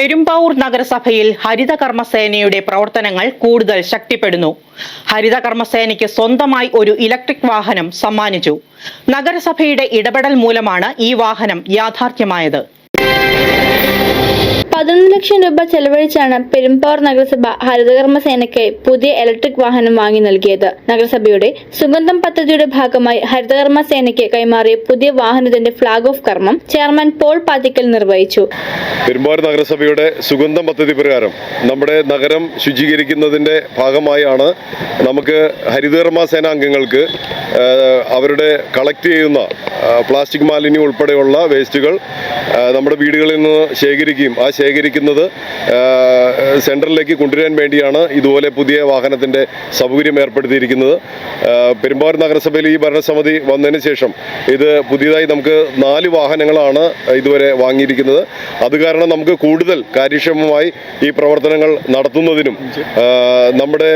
പെരുമ്പാവൂർ നഗരസഭയിൽ ഹരിത കർമ്മസേനയുടെ പ്രവർത്തനങ്ങൾ കൂടുതൽ ശക്തിപ്പെടുന്നു. ഹരിത കർമ്മസേനയ്ക്ക് സ്വന്തമായി ഒരു ഇലക്ട്രിക് വാഹനം സമ്മാനിച്ചു. നഗരസഭയുടെ ഇടപെടൽ മൂലമാണ് ഈ വാഹനം യാഥാർത്ഥ്യമായത്. പതിനൊന്ന് ലക്ഷം രൂപ ചെലവഴിച്ചാണ് പെരുമ്പാവൂർ നഗരസഭ ഹരിതകർമ്മ സേനയ്ക്ക് പുതിയ ഇലക്ട്രിക് വാഹനം വാങ്ങി നൽകിയത്. നഗരസഭയുടെ സുഗന്ധം പദ്ധതിയുടെ ഭാഗമായി ഹരിതകർമ്മ സേനയ്ക്ക് കൈമാറിയ പുതിയ വാഹനത്തിന്റെ ഫ്ളാഗ് ഓഫ് കർമ്മം ചെയർമാൻ പോൾ പാത്തിക്കൽ നിർവഹിച്ചു. പെരുമ്പാവൂർ നഗരസഭയുടെ സുഗന്ധം പദ്ധതി പ്രകാരം നമ്മുടെ നഗരം ശുചീകരിക്കുന്നതിന്റെ ഭാഗമായാണ് നമുക്ക് ഹരിതകർമ്മ സേന അംഗങ്ങൾക്ക് അവരുടെ കളക്ട് ചെയ്യുന്ന പ്ലാസ്റ്റിക് മാലിന്യം ഉൾപ്പെടെയുള്ള വേസ്റ്റുകൾ നമ്മുടെ വീടുകളിൽ നിന്ന് ശേഖരിക്കുകയും ആ ശേഖരിക്കുന്നത് സെന്ററിലേക്ക് കൊണ്ടുവരാൻ വേണ്ടിയാണ് ഇതുപോലെ പുതിയ വാഹനത്തിന്റെ സൗകര്യം ഏർപ്പെടുത്തിയിരിക്കുന്നത്. പെരുമ്പാവൂർ നഗരസഭയിൽ ഈ ഭരണസമിതി വന്നതിന് ശേഷം ഇത് പുതിയതായി നമുക്ക് നാല് വാഹനങ്ങളാണ് ഇതുവരെ വാങ്ങിയിരിക്കുന്നത്. അത് കാരണം നമുക്ക് കൂടുതൽ കാര്യക്ഷമമായി ഈ പ്രവർത്തനങ്ങൾ നടത്തുന്നതിനും നമ്മുടെ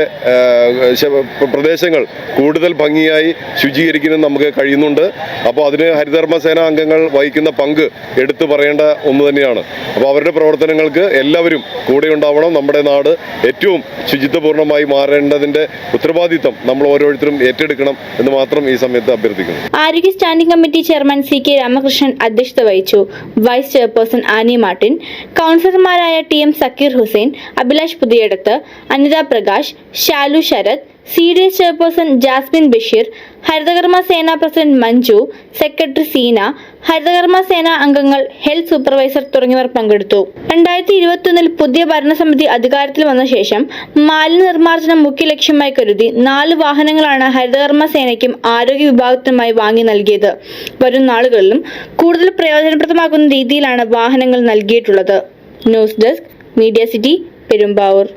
പ്രദേശങ്ങൾ കൂടുതൽ ഭംഗിയായി ശുചീകരിക്കുന്നതിനും നമുക്ക് കഴിയുന്നുണ്ട്. അപ്പോൾ അതിന് ഹരിതകർമ്മസേന അംഗങ്ങൾ വഹിക്കുന്ന പങ്ക് എടുത്തു പറയേണ്ട ഒന്ന് തന്നെയാണ്. അപ്പോൾ അവരുടെ പ്രവർത്തനങ്ങൾക്ക് എല്ലാവരും കൂടെ ഉണ്ടാവണം. നമ്മുടെ നാട് ഏറ്റവും ശുചിത്വപൂർണമായി മാറേണ്ടതിന്റെ ഉത്തരവാദിത്തം നമ്മൾ ഓരോരുത്തരും ഏറ്റെടുക്കണം എന്ന് മാത്രം ഈ സമയത്ത് അഭ്യർത്ഥിക്കുന്നു. ആരോഗ്യ standing committee chairman C K Ramakrishnan അധ്യക്ഷത വഹിച്ചു. വൈസ് ചെയർപേഴ്സൺ ആനി മാർട്ടിൻ കൗൺസിലർമാരായ T M Zakir Hussain Abhilash Puthiyadath Anitha Prakash Shalu Sharath C D S chairperson Jasmine Basheer ഹരിതകർമ്മ സേന പ്രസിഡന്റ് മഞ്ജു സെക്രട്ടറി സീന ഹരിതകർമ്മ സേന അംഗങ്ങൾ ഹെൽത്ത് സൂപ്പർവൈസർ തുടങ്ങിയവർ പങ്കെടുത്തു. രണ്ടായിരത്തി ഇരുപത്തിയൊന്നിൽ പുതിയ ഭരണസമിതി അധികാരത്തിൽ വന്ന ശേഷം മാലിന്യ നിർമ്മാർജനം മുഖ്യ ലക്ഷ്യമായി കരുതി നാല് വാഹനങ്ങളാണ് ഹരിതകർമ്മ സേനയ്ക്കും ആരോഗ്യ വിഭാഗത്തിനുമായി വാങ്ങി നൽകിയത്. വരും നാളുകളിലും കൂടുതൽ പ്രയോജനപ്രദമാകുന്ന രീതിയിലാണ് വാഹനങ്ങൾ നൽകിയിട്ടുള്ളത്. News desk media city Perumbavoor.